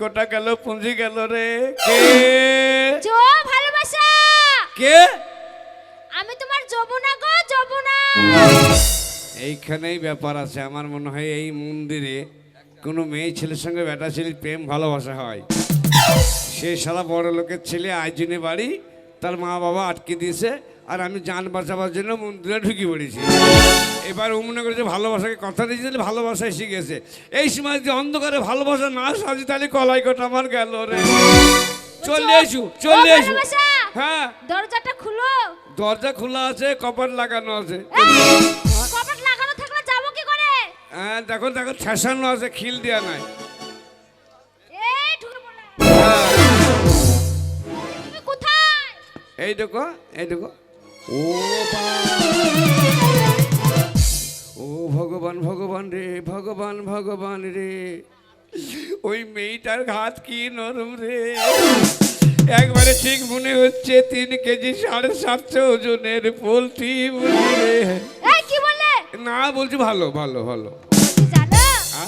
কটা গেল পুঁজি গেল রে। কে? জো ভালোবাসা। কে? আমি তোমার যমুনা গো যমুনা। এইখানেই ব্যাপার আছে আমার মনে হয় এই মন্দিরে কোনো মেয়ে ছেলের সঙ্গে বেটা ছেলের প্রেম ভালোবাসা হয়। সে সারা বড় লোকের ছেলে আয়োজনে বাড়ি তার মা বাবা আটকে দিয়েছে আর আমি যান বাঁচাবার জন্য মন্দিরে ঢুকে পড়েছি। এবার ও মনে করেছে ভালোবাসাকে কথা দিয়েছিল ভালোবাসায় শিখেছে এই সময় যদি অন্ধকারে ভালোবাসা না সাজি তাহলে কলাই কটা আমার গেল রে। চলে এসু চলে এসু। হ্যাঁ। দরজাটা খুলো। দরজা খোলা আছে কপাট লাগানো আছে। কপাট লাগানো থাকলে যাব কি করে? হ্যাঁ দেখো দেখো ছেসানো আছে খিল দেওয়া নাই। হ্যাঁ, এই দেখো এই দেখো। ও ও ভগবান ভগবান রে ভগবান ভগবান রে। ওই মেয়েটার ঘাত কি নরম রে। একবারে ঠিক মনে হচ্ছে তিন কেজি সাড়ে সাতশো ওজনের পোলট্রি বললে? না বলছি ভালো ভালো ভালো। বলছি জানো আ?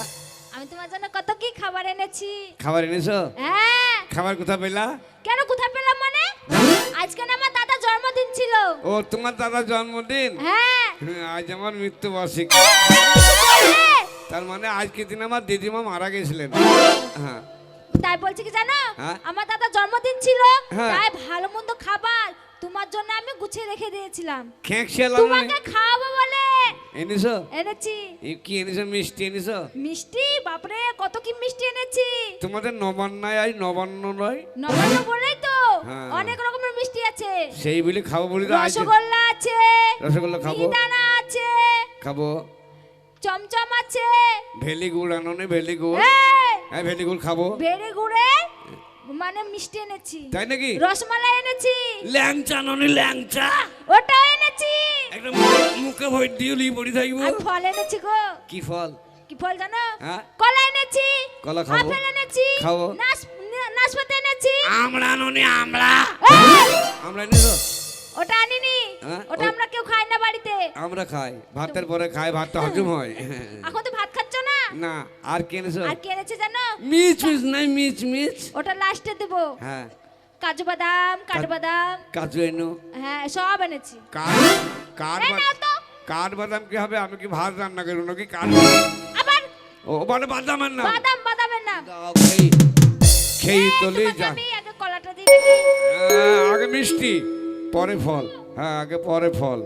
আমি তোমার জন্য কত কি খাবার এনেছি। খাবার এনেছো? হ্যাঁ। খাবার কোথা পেলা? কেন কোথায় পেলাম মানে? আজকে না আমার ছিল ও তোমার দাদার জন্মদিন? হ্যাঁ। আজ আমার মৃত্যু বার্ষিকী কিছু বললে? তার মানে আজকে দিন আমার দিদিমা মারা গেছিলেন। হ্যাঁ। তাই বলছি কি জানো? হ্যাঁ? আমার দাদা জন্মদিন ছিল। হ্যাঁ। তাই ভালো মন্দ খাবার তোমার জন্য আমি গুছিয়ে রেখে দিয়েছিলাম। তোমাকে খাওয়াবো বলে। এনেছো? এনেছি। কি এনেছো? মিষ্টি এনেছো? মিষ্টি? বাপরে কত কি মিষ্টি এনেছি। তোমাদের নবান্নায় আজ নবান্ন নয়? নবান্ন বলেই তো। অনেক রকমের মিষ্টি আছে। সেই বলে খাব বলি রসগোল্লা আছে রসগোল্লা খাব। মিহিদানা আছে খাব। চমচম আছে। ভেলি গুড় আনো নে ভেলি গুড়। হ্যাঁ ভেলি গুড় খাব। বেড়ে গুড়ে মানে মিষ্টি এনেছি। তাই নাকি? রসমালাই এনেছি। ল্যাংচা আনো নে ল্যাংচা। ওটাও এনেছি। একটা মু- মুখে ভয় দিয়ে লিয়ে পড়ি থাকব। আর ফল এনেছি গো। কি ফল? কি ফল জানো? হ্যাঁ? কলা এনেছি। কলা খাব। আপেল এনেছি। খাব। নাস- না- নাশপাতি এনেছি। আমরা নে আমরা। ওটা আনিনি। হ্যাঁ? ওটা আমরা কেউ খাই না বাড়িতে। আমরা খাই। ভাতের পরে খাই ভাতটা হজম হয়। এখন তো ভাত খাচ্ছ না? না আর কি এনেছো? আর কি এনেছে জানো? মিচ মিচ নাই মিচ মিচ। ওটা লাস্টে দেবো। হ্যাঁ। কাজু বাদাম কাঠু বাদাম কাজু এনো হ্যাঁ সব এনেছি। কাঠ কাঠ কাঠ বাদাম কি হবে? আমি কি ভাত রান্না করব নাকি কাঠ আবার ও মানে বাদাম না বাদাম বাদামের নাম। খেই তোলে যা আগে হ্যাঁ, আগে মিষ্টি পরে ফল। হ্যাঁ আগে পরে ফল।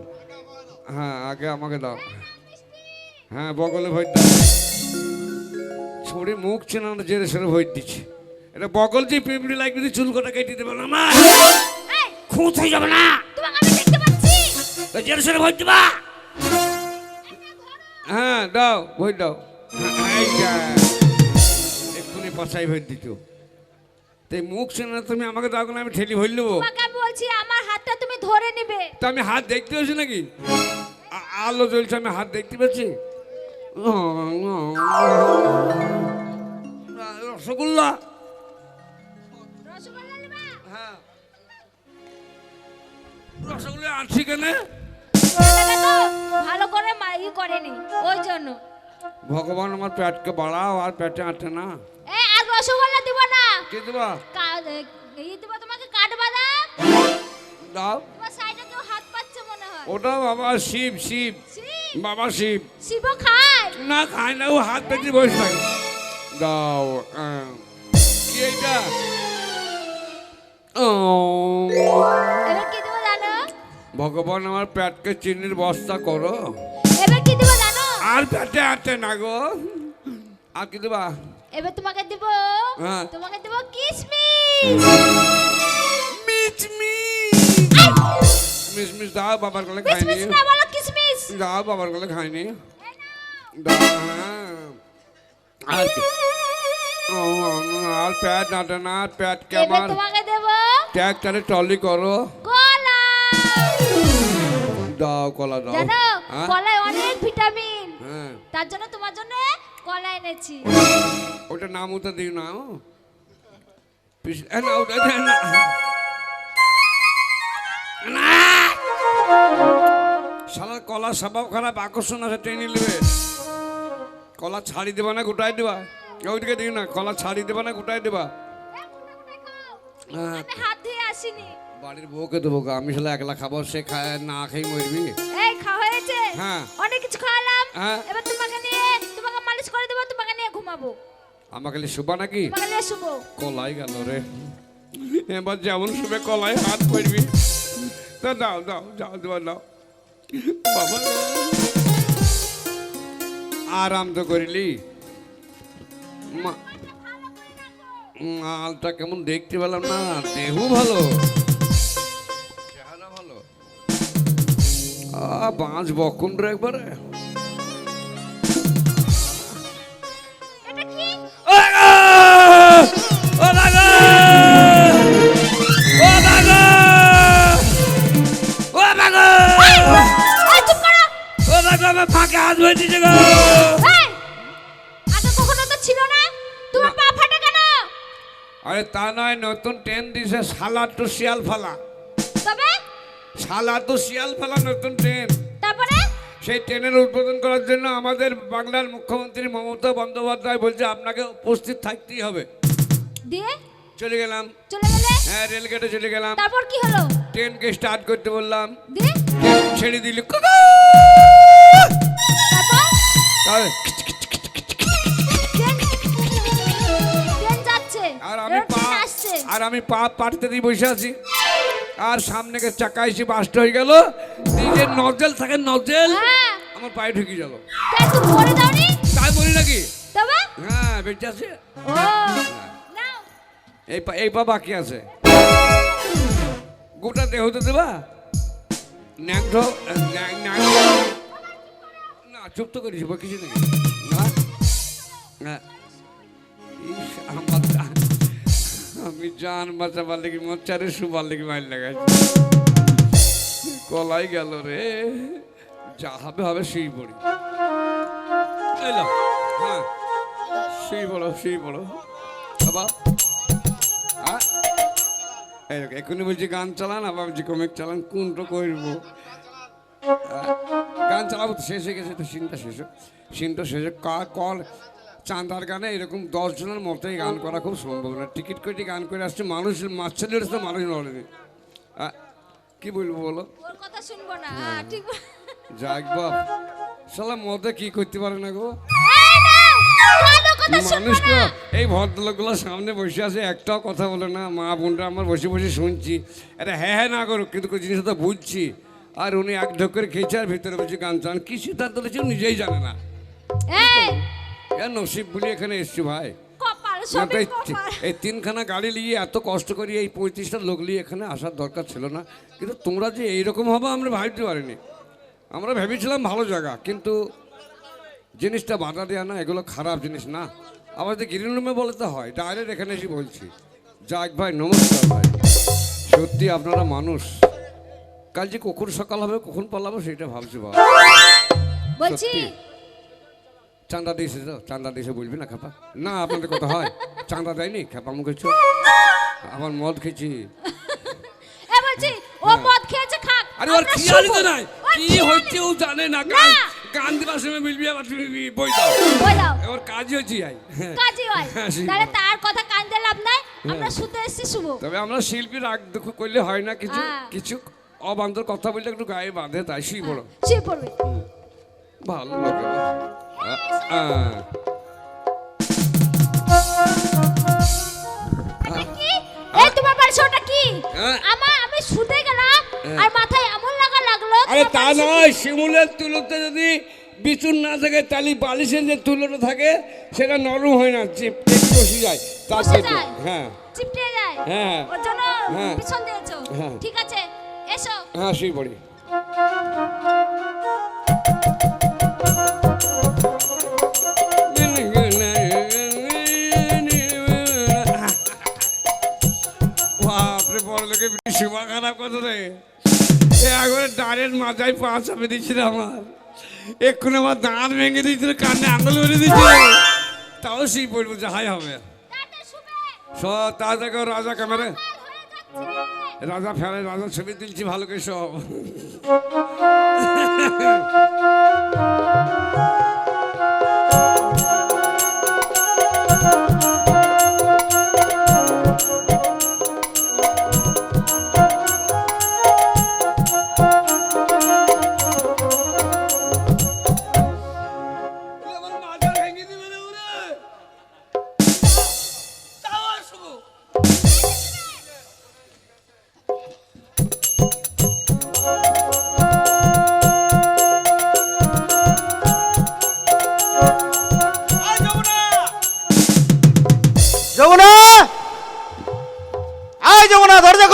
হ্যাঁ আগে আমাকে দাও। হ্যাঁ বগলে ভোট দাও। ছড়ি মুখ চেনানো জেরে সেরে ভোট দিচ্ছে। এটা বগল যে পিঁপড়ি লাগবে চুল কটা কেটে দেবে না মা খুঁত হয়ে যাবে না। জেরে সেরে ভোট দিবা। হ্যাঁ দাও ভোট দাও। হ্যাঁ। এক্ষুনি পাশাই ভোট দিত। তাই মুখ চেনা তুমি আমাকে দাও না আমি ঠেলি ভোট নেব। তোমাকে বলছি আমার হাতটা তুমি ধরে নিবে। তা আমি হাত দেখতে পাচ্ছি নাকি? আলো জ্বলছে আমি হাত দেখতে পাচ্ছি রসগোল্লা। রসগোল্লা হ্যাঁ। আনছি কেন? ভালো করে করেনি ওই জন্য। ভগবান আমার পেটকে বাড়াও আর পেটে আটে না। এ রসগোল্লা দিব না। কি দেবা? এই দিব তোমাকে কাঠবাদাম দাও। তোমার সাইডে কেউ হাত পাচ্ছে মনে হয়। ওটা বাবা শিব শিব। বাবা শিব। শিব খায়। না খায় না ও হাত পেতে বসে থাকে। দাও কি এইটা? ও। এবার কি দিব জানো? ভগবান আমার পেটকে চিনির বস্তা করো। এবার কি দিব জানো? আর পেটে আটে না গো। আর কি দেবা? এবার তোমাকে দিব হ্যাঁ। তোমাকে দিব কিসমিস মিচ মিচ মিচ দাও বাবার গলে খাইনি। কিসমিস না বলো কিসমিস দাও বাবার গলে খাইনি। দাও হ্যাঁ। আর কি? ও, আর পেট আটে না এবার তোমাকে দেব ট্যাগটারে টলি করো। কলা। দাও কলা দাও। জানো হ্যাঁ? কলায় অনেক ভিটামিন। হ্যাঁ। তার জন্য তোমার জন্য কলা এনেছি ওটা নাম তো দিও না। না, ওটা- না। না! কলা স্বভাব খারাপ আকর্ষণ আছে টেনে নেবে কলা ছাড়ি দেবা না গোটাই দেবা ওইদিকে দিই না কলা ছাড়ি দেবা না গোটাই দেবা হ্যাঁ, বাড়ির বউকে দেবো। আমি শালা একলা খাব সে খায় না খেয়ে মরবি এই খাওয়া হয়েছে হ্যাঁ। অনেক কিছু খাওয়ালাম হ্যাঁ। এবার তোমাকে নিয়ে তোমাকে করে দেবো তোমাকে নিয়ে ঘুমাবো। আমাকে খালি শুবা নাকি? কলাই গেল রে। এবার যেমন শুভে কলাই হাত পড়বি তা দাও দাও যাও দাও বাবা। আরাম তো করিলি। মালটা কেমন দেখতে পেলাম না দেহু ভালো। চেহারা ভালো। আ বাঁচ বকুন রে একবারে? আমার হাত গো! আগে কখনো তো ছিল না। তোমার পা ফাটে কেন? আরে তা নয় নতুন ট্রেন দিছে শালা টু শিয়াল ফালা তবে? শালা টু শিয়াল ফালা নতুন ট্রেন। তারপরে? সেই ট্রেনের উদ্বোধন করার জন্য আমাদের বাংলার মুখ্যমন্ত্রী মমতা বন্দ্যোপাধ্যায় বলছে আপনাকে উপস্থিত থাকতেই হবে। দিয়ে? চলে গেলাম। চলে গেলে? হ্যাঁ রেলগেটে চলে গেলাম। তারপর কি হলো? ট্রেনকে স্টার্ট করতে বললাম। দিয়ে? ছেড়ে দিল। কুকু! তাহলে ট্রেন ট্রেন যাচ্ছে। আর আমি পা আর আমি পা পাটতে দিয়ে বসে আছি। আর সামনে চাকা এসে বাস্ট হয়ে গেল। নিজের নজেল থাকে নজেল। হ্যাঁ। আমার পায়ে ঢুকে গেল। তাই বলি নাকি? হ্যাঁ বেঁচে আছে। এই পা এই পা বাকি আছে। গোটা দেহ তো দেবা। ন্যাংটো ন্যাং- চুপ তো করিস বা কিছু নাকি না আমি জান বাঁচাবার লেগে মোচারে শুবার লেগে মাইল লাগাইছি। কলাই গেল রে যা হবে হবে সেই পড়ি এলো হ্যাঁ সেই বড় সেই বড়। বাবা হ্যাঁ এখনই বলছি গান চালান আবার বলছি কমিক চালান কোনটা করব? আহ, গান চালাবো তো শেষ হয়ে গেছে তো সিনটা শেষ হোক। সিনটা শেষ হোক। কা কল চাঁদার গানে এরকম দশ জনের মতোই গান করা খুব সম্ভব না। টিকিট কেটে গান করে আসছে মানুষ মাছ তো মানুষ নড়েনি কি বলব বলো? ওর কথা শুনব না। হ্যাঁ, ঠিক যাক বাপ। শালা মদে কি করতে পারে না গো? মানুষকে এই ভদ্রলোকগুলো সামনে বসে আছে একটাও কথা বলে না। মা বোনরা আমার বসে বসে শুনছি। এটা হ্যাঁ হ্যাঁ না করুক কিন্তু কোনো জিনিসটা বুঝছি। আর উনি এক ঢোক করে খেয়েছে আর ভিতরে বসে গান চান। কি সিদ্ধান্ত নিয়েছে নিজেই জানে না। এ নসিব বলি এখানে এসছি ভাই। এই তিনখানা গাড়ি নিয়ে এত কষ্ট করি এই পঁয়ত্রিশটা লোক নিয়ে এখানে আসার দরকার ছিল না। কিন্তু তোমরা যে এইরকম হবে আমরা ভাবতে পারিনি। আমরা ভেবেছিলাম ভালো জায়গা কিন্তু জিনিসটা বাধা দেওয়া না এগুলো খারাপ জিনিস না। আবার যে গ্রিন রুমে বলে তো হয় ডাইরেক্ট এখানে এসে বলছি। যাক ভাই নমস্কার ভাই। সত্যি আপনারা মানুষ। কাল যে কখন সকাল হবে কখন পালাবো সেটা ভাবছি বাবা। বলছি। চাঁদা দিয়েছে তো? চাঁদা দিয়েছে বলবি না খাপা? না আপনাদের কথা হয়। চাঁদা দেয়নি খাপা মুখে আমার মদ খেয়েছি। বলছি ও মদ খেয়েছে খাক। আরে ওর তো নাই ওর কি হচ্ছে ও জানে না গান না। গান দিবার সময় বলবি আবার তুমি বই দাও। বই দাও। ওর কাজ হচ্ছে আই। কাজই হয়। হ্যাঁ, সেই তাহলে তার কথা কান দিয়ে নাই। আমরা শুতে এসেছি শুভ। তবে আমরা শিল্পী রাগ দুঃখ করলে হয় না কিছু হ্যাঁ। কিছু। অবান্তর কথা বললে একটু গায়ে বাঁধে তাই সেই বড় শুয়ে পড়বে। ভালো লাগে। কি? এই তোমার বাড়ি ওটা কি? হ্যাঁ। আমার আমি শুতে গেলাম আর মাথায় এমন লাগা লাগল আরে তা নয় শিমুলের তুলোতে যদি বিচুন না থাকে তাহলে বালিশের যে তুলোটা থাকে সেটা নরম হয় না বসে যায়। তার হ্যাঁ। চিপটে যায়? হ্যাঁ। ওর জন্য হ্যাঁ। পিছন দিয়েছ। হ্যাঁ। ঠিক আছে এসো। হ্যাঁ সেই পড়ি। সীমা খারাপ কথা রে। এ একবারে দাঁড়ের মাথায় পা চাপে দিচ্ছিল আমার। এক্ষুনি আমার দাঁত ভেঙে দিয়েছিল কানে আঙুল মেরে দিচ্ছিল তাও সেই পড়ব যাহাই হবে। সব তাড়াতাড়ি রাজা ক্যামেরা রাজা ফেলে রাজা ছবি তুলছি ভালো করে সব। যমুনা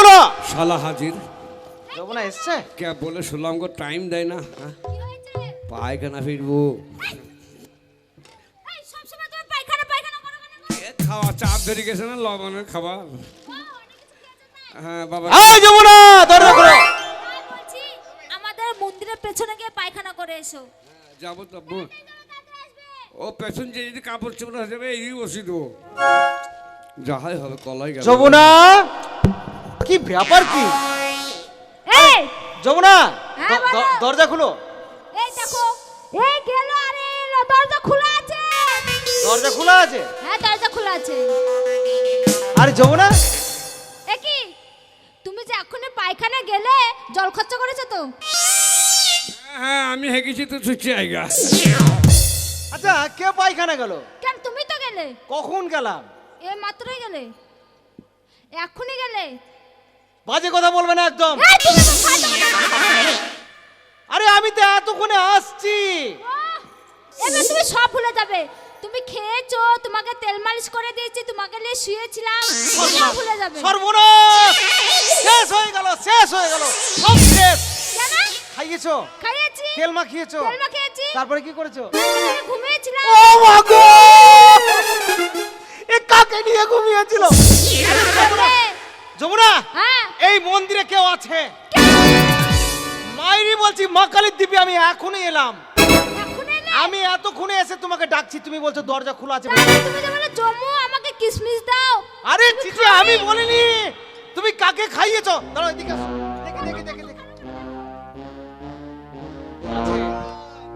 দরজা শালা হাজির। যমুনা এসছে? কে বলে শুনলাম গো টাইম দেয় না হ্যাঁ? পায়খানা ফিরবো। এই, সবসময় তুমি পায়খানা পায়খানা করো কেন গো? এ খাওয়া চাপ ধরে গেছে না লবণের খাবার? না? হ্যাঁ বাবা। দরজা হ্যাঁ, আমাদের মন্দিরের পেছনে গিয়ে পায়খানা করে এসো। যাব তো ও পেছন যে যদি কাপড় চোপড় হয়ে যাবে এই ওষুধ দেবো যাহাই হবে কলাই গেল। যমুনা কি ব্যাপার কি? এই! যমুনা হ্যাঁ, দ- দ- বলো। দরজা খুলো। এই দেখো এই গেল আরে এলো, দরজা খোলা আছে। দরজা খোলা আছে? হ্যাঁ দরজা খোলা আছে। আরে যমুনা। এ কি? তুমি যে এক্ষুনি পায়খানা গেলে জল খরচা করেছ তো? হ্যাঁ আমি হেগেছি তো ছুটছি আইগা আচ্ছা কে পায়খানা গেল? কেন তুমি তো গেলে? কখন গেলাম? এ মাত্রই গেলে। এক্ষুনি গেলে? বাজে কথা বলবে না একদম। আরে আমি তো এতক্ষণে আসছি। এবার তুমি সব ভুলে যাবে। তুমি খেয়েছো তোমাকে তেল মালিশ করে দিয়েছি তোমাকে নিয়ে শুয়েছিলাম সব ভুলে যাবে। সর্বনাশ। শেষ হয়ে গেল শেষ হয়ে গেল সব শেষ। খাইয়েছো? খাইয়েছি। তেল মাখিয়েছো? তেল মাখিয়েছি। তারপরে কি করেছ? ঘুমিয়েছিলাম। ও মা গো! এ কাকে নিয়ে ঘুমিয়েছিল? যমুনা হ্যাঁ। এই মন্দিরে কেউ আছে? মাইরি বলছি মা কালীর দিব্যি আমি এখনই এলাম। আমি এতক্ষণে এসে তোমাকে ডাকছি তুমি বলছো দরজা খোলা আছে। তুমি বলে আমাকে কিসমিস দাও। আরে চিঠি আমি বলিনি। তুমি কাকে খাইয়েছো? দাঁড়াও এদিকে আসো। দেখি দেখি দেখি দেখি।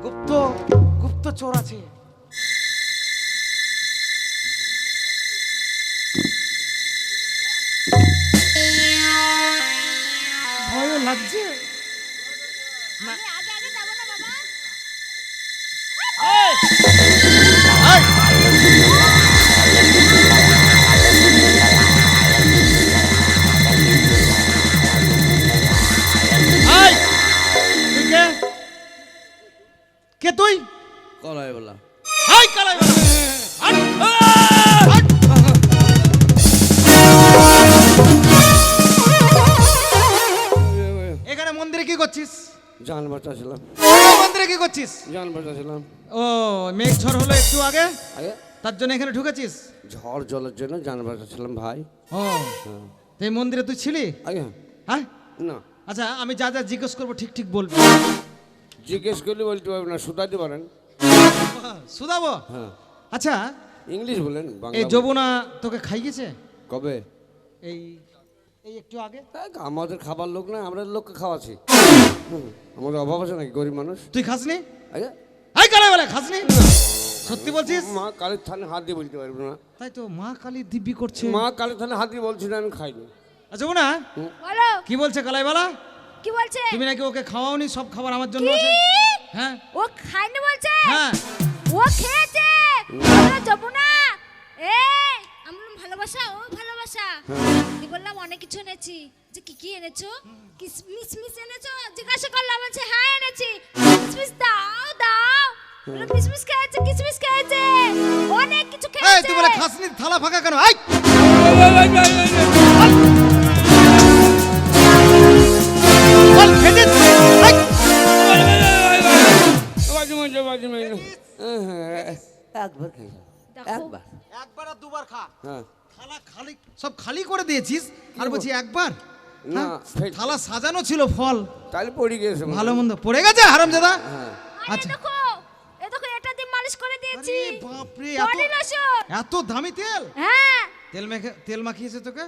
গুপ্ত গুপ্ত চোর আছে। Adieu. তার জন্য এখানে ঢুকেছিস? ঝড় জলের জন্য জান বাঁচাছিলাম ভাই। ও তো এই মন্দিরে তুই ছিলি? আগে হ্যাঁ? না। আচ্ছা আমি যা যা জিজ্ঞেস করব ঠিক ঠিক বলবি। জিজ্ঞেস করলে বলতে পারবেন না শুধাতে পারেন। শুধাবো? হ্যাঁ। আচ্ছা ইংলিশ বলেন বাংলা এই। যমুনা তোকে খাইয়েছে? কবে? এই এই একটু আগে। দেখ, আমাদের খাবার লোক না আমরা লোককে খাওয়াছি আমাদের অভাব আছে নাকি গরিব মানুষ? তুই খাসনি? আগে এই কালে বলে খাসনি? সত্যি বলছিস? মা কালের থানে হাত দিয়ে বলতে পারব না। তাই তো মা কালী দিব্যি করছে। মা কালের থানে হাত দিয়ে বলছি না আমি খাইনি। আচ্ছা যমুনা? বলো। কি বলছে কালাইবালা? কি বলছে? তুমি নাকি ওকে খাওয়াওনি সব খাবার আমার জন্য আছে? হ্যাঁ। ও খায়নি বলছে? হ্যাঁ। ও খেয়েছে? বলো যাব না এই আমি বললাম ভালোবাসা ও ভালোবাসা। আমি বললাম অনেক কিছু এনেছি। যে কি কি এনেছো? কিসমিস মিস এনেছো? জিজ্ঞাসা করলাম বলছে হ্যাঁ এনেছি। কিসমিস দাও দাও। বললাম কিসমিস খেয়েছে কিসমিস খেয়েছে? অনেক কিছু এই খেয়েছে। তুই বলে খাসনি থালা ফাঁকা কেন? এই! বল খেতে এই! মাঝে একবার একবার। একবার আর দুবার খা। হ্যাঁ। থালা খালি সব খালি করে দিয়েছিস? আর বলছি একবার? না হ্যাঁ? থালা সাজানো ছিল ফল। তাহলে পড়ে গিয়েছে ভালো মন্দ। পড়ে গেছে হারাম দাদা হ্যাঁ আচ্ছা। আরে বাপরে এত বডি লোশন এত দামি তেল? হ্যাঁ। তেল মেখে তেল মাখিয়েছে তোকে?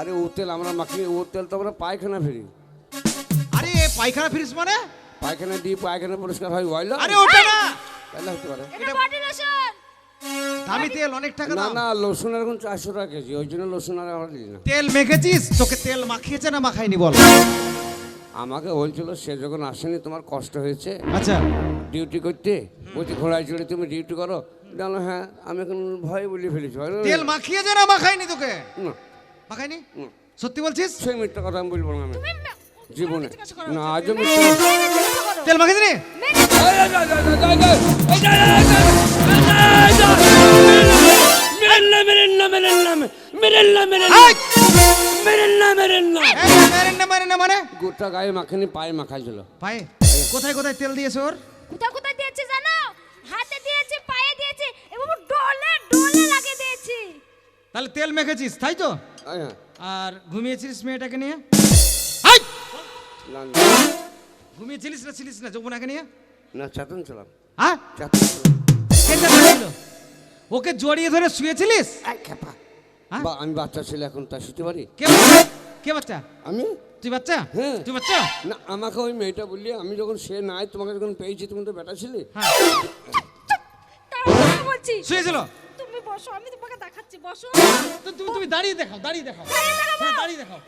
আরে ও তেল আমরা মাখি ও তেল তো আমরা পায়খানা ফিরি আরে এ পায়খানা ফিরিস মানে? পায়খানা দিয়ে পায়খানা পরিষ্কার হয় ওয়াইল। আরে ওটা না। তাহলে হতে পারে। এটা বডি লোশন দামি তেল অনেক টাকা না না লসুন এখন চারশো টাকা কেজি ওই জন্য লসুন আর আমরা দিই না। তেল মেখেছিস? তোকে তেল মাখিয়েছে না মাখাইনি বল? আমাকে বলছিল সে যখন আসেনি তোমার কষ্ট হয়েছে? আচ্ছা। ডিউটি করতে? বলছি ঘোড়ায় চড়ে তুমি ডিউটি করো জানো হ্যাঁ আমি এখন ভয় বলে ফেলেছি তেল মাখিয়ে যে না মাখাইনি তোকে না মাখাইনি সত্যি বলছিস সেই মিথ্যা কথা আমি বলব না আমি জীবনে না আজও তেল মাখিয়ে দিনি গোটা গায়ে মাখিনি পায়ে মাখাইছিল পায়ে কোথায় কোথায় তেল দিয়েছে ওর কোথায় কোথায় দিয়েছে জানো? হাতে দিয়েছি পায়ে দিয়েছি এবং ডলে ডলে লাগিয়ে দিয়েছি। তাহলে তেল মেখেছিস তাই তো? হ্যাঁ আর ঘুমিয়েছিলিস মেয়েটাকে নিয়ে? ঘুমিয়েছিলিস না ছিলিস না যৌবনাকে নিয়ে? না চাতন ছিলাম। হ্যাঁ? চাতন? ওকে জড়িয়ে ধরে শুয়েছিলিস। হ্যাঁ? আমি বাচ্চা ছেলে এখন তা শুতে পারি? কে বাচ্চা? কে বাচ্চা? আমি? তুই বাচ্চা? হ্যাঁ। তুই বাচ্চা? না আমাকে ওই মেয়েটা বললি আমি যখন সে নাই তোমাকে যখন পেয়েছি তুমি তো বেটা ছিলে? হ্যাঁ। বলছি শুয়েছিল? তুমি বসো আমি তোমাকে দেখাচ্ছি বসো। তুমি তুমি দাঁড়িয়ে দেখাও দাঁড়িয়ে দেখাও। দাঁড়িয়ে? হ্যাঁ, দেখাও।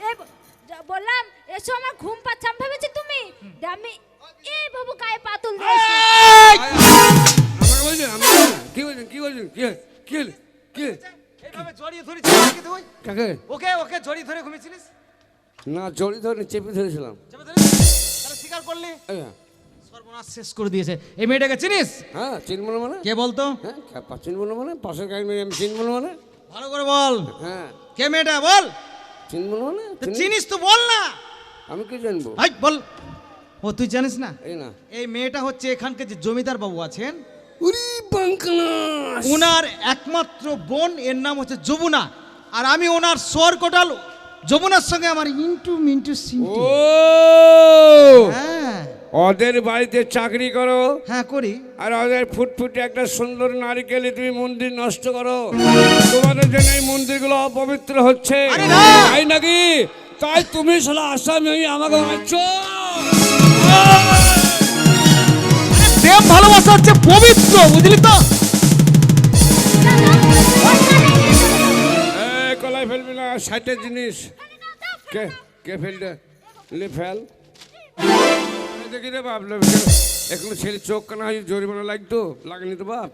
বললাম এসো আমার ঘুম পাচ্ছে আমি ভেবেছি তুমি আমি এই বাবু গায়ে পাতুল কি বলছেন কি বলছেন কি জড়িয়ে ওকে ওকে জড়িয়ে ধরে ঘুমিয়েছিলিস? না জড়ি ধরে চেপে ধরেছিলাম। স্বীকার করলি? হ্যাঁ। সর্বনাশ শেষ করে দিয়েছে। এই মেয়েটাকে চিনিস? হ্যাঁ চিনবো না মানে? কে বলতো? হ্যাঁ খেপা চিনবো না মানে? পাশের গাড়ি মেয়ে আমি চিনবো না মানে? ভালো করে বল। হ্যাঁ। কে মেয়েটা বল। চিনবো না মানে? তো চিনিস তো বল না। আমি কি জানব? হাই বল। ও তুই জানিস না? এই না। এই মেয়েটা হচ্ছে এখানকার যে জমিদার বাবু আছেন উরি ওনার একমাত্র বোন এর নাম হচ্ছে যমুনা। আর আমি ওনার সর কোটাল যমুনার সঙ্গে আমার ইন্টু মিন্টু সিন্টু। ও! হ্যাঁ। ওদের বাড়িতে চাকরি করো। হ্যাঁ করি। আর ওদের ফুটফুটে একটা সুন্দর নারিকেলে তুমি মন্দির নষ্ট করো। তোমাদের জন্য এই মন্দিরগুলো অপবিত্র হচ্ছে। তাই নাকি? তাই তুমি আসামি হয়ে আমাকে মারছো। প্রেম ভালোবাসা হচ্ছে পবিত্র বুঝলি তো? ষাটের জিনিস। কে কে ফেলবে? লে ফেল। দেখি রে বাপ। এখন ছেলে চোখ কানা হয়ে জরিমানা লাগতো? লাগেনি তো বাপ?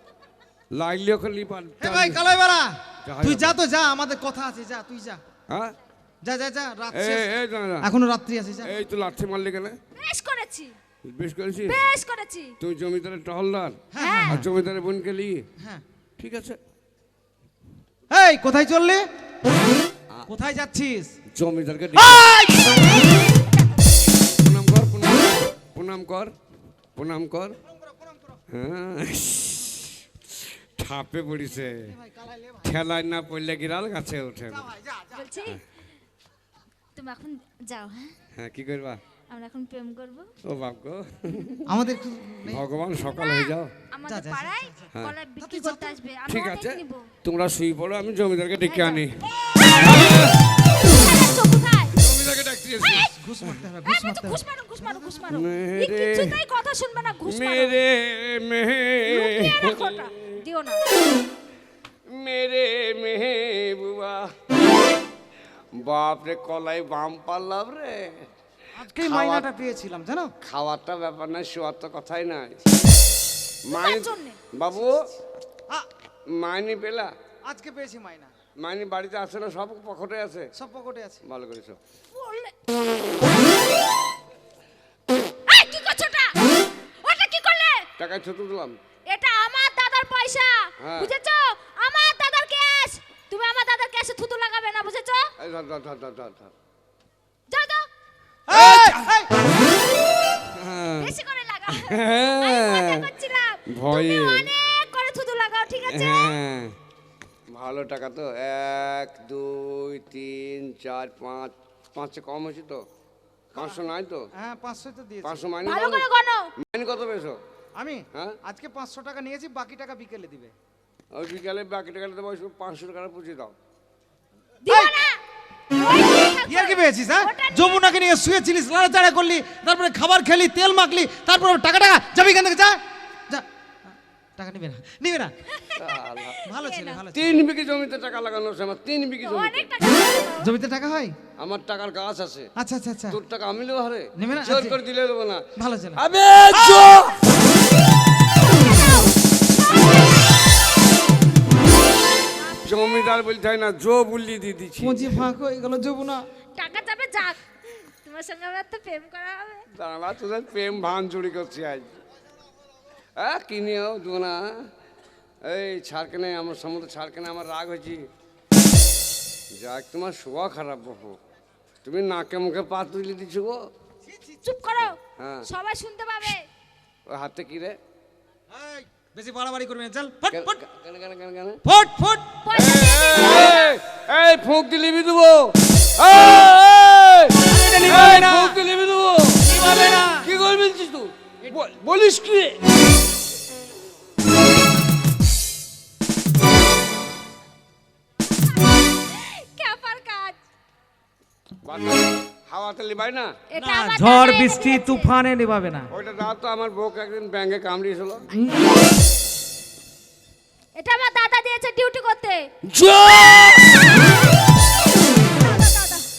লাগলে ওখানে লিপান এ ভাই কালাই বাড়া। যা, তুই যা। তো যা আমাদের কথা আছে যা তুই যা। হ্যাঁ? যা যা যা এখনও রাত্রি আছে যা। এই তো লাঠি মারলি কেন? বেশ করেছি। বেশ করেছি? তুই জমিদারের টহলদার? হ্যাঁ আর জমিদারের বোনকে লি হ্যাঁ। ঠিক আছে। এই কোথায় চললি? কোথায় যাচ্ছিস? জমিদারকে ডেকে- প্রণাম কর প্রণাম কর, প্রণাম কর হ্যাঁ ঠাপে পড়িছে। ঠেলায় না পড়লে গিরাল গাছে ওঠে বলছি তুমি এখন যাও হ্যাঁ? হ্যাঁ কি করবা? আমরা এখন প্রেম করব। ও বাপ গো। আমাদের একটু ভগবান সকাল হয়ে যাও। আমাদের পাড়ায় হ্যাঁ। কলা বিক্রি করতে আসবে। আমি ঠিক আছে তোমরা শুই পড়ো আমি জমিদারকে ডেকে আনি। তো কোথায় জমিদারকে ঘুষ মারতে হবে ঘুষ মারতে ঘুষ মারো ঘুষ মারো ঘুষ মারো। কিছুতেই কথা শুনবে না ঘুষ মারো। মেরে মেহে লুকিয়ে রাখো ওটা। দিও না। মেরে মেহে বুবা। বাপরে কলাই বাম পারলাম রে। আজকেই মাইনাটা পেয়েছিলাম জানো? খাওয়ারটা ব্যাপার নাই শোয়ার তো কথাই নাই মাইনি? বাবু মাইনি পেলা? আজকে পেয়েছি মাইনা। মাইনি বাড়িতে আছে না সব পকেটে আছে? সব পকেটে আছে। ভালো করেছ। কি করছ ওটা? ওটা কি করলে? টাকায় ছোট দিলাম। এটা আমার দাদার পয়সা হ্যাঁ। বুঝেছ? আমার দাদার ক্যাশ। তুমি আমার দাদার ক্যাশে থুতু লাগাবে না বুঝেছ? যাও! হ্যাঁ। বেশি করে লাগাও। আমি হ্যাঁ। মজা করছিলাম। ভয়ে। অনেক করে থুতু লাগাও ঠিক আছে? ভালো টাকা তো? এক দুই তিন চার পাঁচ। পাঁচশো কম হয়েছে তো? পাঁচশো নাই তো? হ্যাঁ পাঁচশো তো দিয়েছি। পাঁচশো মাইনে ভালো করে না। গনো কত পেয়েছ? আমি? হ্যাঁ? আজকে পাঁচশো টাকা নিয়েছি বাকি টাকা বিকেলে দিবে। ওই বিকেলে বাকি টাকাটা দেবো পাঁচশো টাকা পুঁছে দাও। না। ইয়ার কি পেয়েছিস হ্যাঁ? যমুনাকে নিয়ে শুয়েছিলিস লাড়াচাড়া করলি তারপরে খাবার খেলি তেল মাখলি তারপরে টাকা টাকা যাবি এখান থেকে যা। টাকা নিবে না। নিবে না। ভালো ছেলে ভালো তিন বিঘি জমিতে টাকা লাগানো আছে আমার তিন বিঘি জমিতে। জমিতে টাকা হয়? আমার টাকার গাছ আছে। আচ্ছা আচ্ছা আচ্ছা। তোর টাকা আমি নেব হারে? নেবে না? জোর আচ্ছা। করে দিলে দেবো না। ভালো ছেলে। আবে জমিদার বলতে হয় না জো বললি দিয়ে দিচ্ছি। পুঁজি ফাঁক হয়ে গেল যমুনা। টাকা যাবে যাক। তোমার সঙ্গে আমার তো প্রেম করা হবে। দাঁড়া তোদের প্রেম ভান চুরি করছি আজ। হ্যাঁ কিনিও দুনা এই ছাড়কেনে আমার সমুদ্র ছাড়কেনে আমার রাগ হয়েছি। যাক তোমার শোয়া খারাপ বহু তুমি নাকে মুখে পা তুলে দিচ্ছ গো। চুপ করো। হ্যাঁ। সবাই শুনতে পাবে। ওই হাতে কি রে? বেশি বাড়াবাড়ি করবি না। চল ফট কেন ফট কেন কেন কেন কেন? ফট ফট। দিবো। এই, এই ফুঁক বি দেবো। এই, এই, ফুঁক বি দেবো। কি করবি তুই? বল- বলিস কি? হাওয়াতে লিবাই না? এটা ঝড় বৃষ্টি তুফানে নেবাবে না। ওইটা দাও তো আমার বউকে একদিন ব্যাঙ্গে কামড়িয়েছিল এটা আমার দাদা দিয়েছে ডিউটি করতে।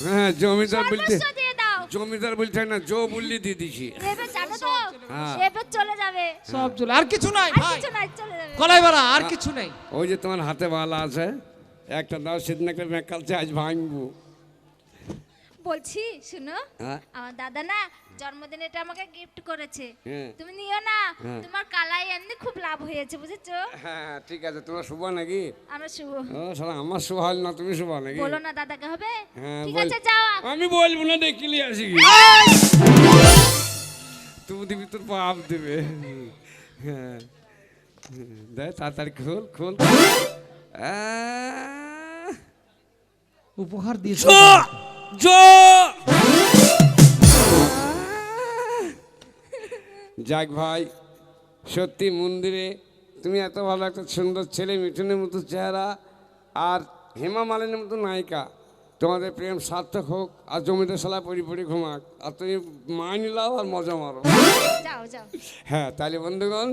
হ্যাঁ জমিদার বলতে জমিদার বলতে না জো বললি দিয়ে দিছি। এবার জানো তো হ্যাঁ। এবার চলে যাবে। সব চলে আর কিছু নাই ভাই। কিছু নাই চলে যাবে। কলাই বাড়া আর কিছু নেই। ওই যে তোমার হাতে বালা আছে একটা দাও সেদিন একটা মেকালছে আজ ভাঙবো। বলছি শুনো। হ্যাঁ। আমার দাদা না জন্মদিনে এটা আমাকে গিফট করেছে। হ্যাঁ। তুমি নিও না হ্যাঁ। তোমার কালাই এমনি খুব লাভ হয়েছে বুঝেছ? হ্যাঁ ঠিক আছে। তোমার শুভ নাকি? আমরা শুভ। ও সালা আমার শুভ হল না তুমি শুভ নাকি? বলো না দাদাকে হবে? হ্যাঁ ঠিক আছে যাও। আমি বলব না দেখিলি আসি কি। তুমি দিবি তোর বাপ দেবে। হ্যাঁ দে তাড়াতাড়ি খোল খোল। উপহার দিয়েছে। যাক ভাই সত্যি মন্দিরে তুমি এত ভালো একটা সুন্দর ছেলে মিঠুনের মতো চেহারা আর হেমা মালিনীর মতো নায়িকা। তোমাদের প্রেম সার্থক হোক আর জমিতে সালা পরি পরি ঘুমাক আর তুমি মাইন লাও আর মজা মারো। যাও যাও। হ্যাঁ তাহলে বন্ধুগণ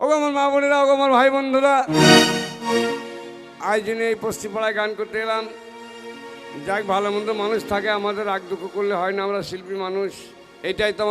ওগো আমার মা বোনেরা ওগো আমার ভাই বন্ধুরা আজ জন্য এই পশ্চিমপাড়ায় গান করতে এলাম। যাক, ভালো মন্দ মানুষ থাকে, আমাদের রাগ দুঃখ করলে হয় না, আমরা শিল্পী মানুষ। এটাই তো